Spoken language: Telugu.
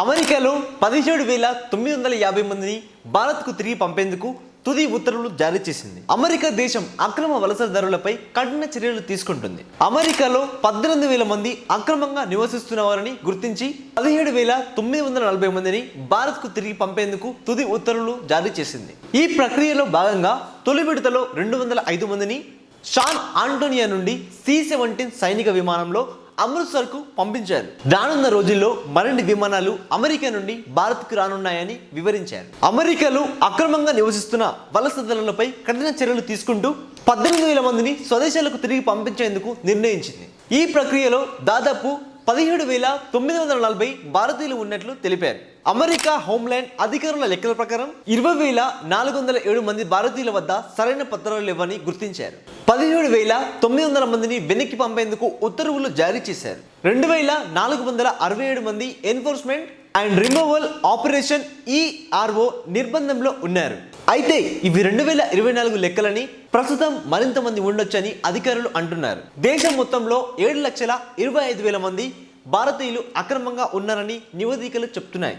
అమెరికాలో పదిహేడు వేల తొమ్మిది వందల యాభై మందిని భారత్కు తిరిగి పంపేందుకు తుది ఉత్తర్వులు జారీ చేసింది. అమెరికా దేశం అక్రమ వలసదారులపై కఠిన చర్యలు తీసుకుంటుంది. అమెరికాలో పద్దెనిమిది వేల మంది అక్రమంగా నివసిస్తున్నవారని గుర్తించి పదిహేడు వేల తొమ్మిది వందల నలభై మందిని భారత్కు తిరిగి పంపేందుకు తుది ఉత్తర్వులు జారీ చేసింది. ఈ ప్రక్రియలో భాగంగా తొలి విడతలో రెండు వందల ఐదు మందిని షాన్ ఆంటోనియా నుండి సి సెవెంటీన్ సైనిక విమానంలో అమృత్సర్కు పంపించారు. రానున్న రోజుల్లో మరిన్ని విమానాలు అమెరికా నుండి భారత్కు రానున్నాయని వివరించారు. అమెరికాలో అక్రమంగా నివసిస్తున్న వలసదారులపై కఠిన చర్యలు తీసుకుంటూ పద్దెనిమిది వేల మందిని స్వదేశాలకు తిరిగి పంపించేందుకు నిర్ణయించింది. ఈ ప్రక్రియలో దాదాపు పదిహేడు వేల తొమ్మిది వందల నలభై భారతీయులు ఉన్నట్లు తెలిపారు. అమెరికా హోంల్యాండ్ అధికారుల లెక్కల ప్రకారం ఇరవై వేల నాలుగు వందల ఏడు మంది భారతీయుల వద్ద సరైన పత్రాలు లేవని గుర్తించారు. పదిహేడు వేల తొమ్మిది వందల మందిని వెనక్కి పంపేందుకు ఉత్తర్వులు జారీ చేశారు. రెండు వేల నాలుగు వందల అరవై ఏడు మంది enforcement and removal operation ERO నిర్బంధంలో ఉన్నారు. అయితే ఇవి రెండు వేల ఇరవై నాలుగు లెక్కలని ప్రస్తుతం మరింత మంది ఉండొచ్చని అధికారులు అంటున్నారు. దేశం మొత్తంలో ఏడు లక్షల ఇరవై ఐదు వేల మంది భారతీయులు అక్రమంగా ఉన్నారని నివేదికలు చెప్తున్నాయి.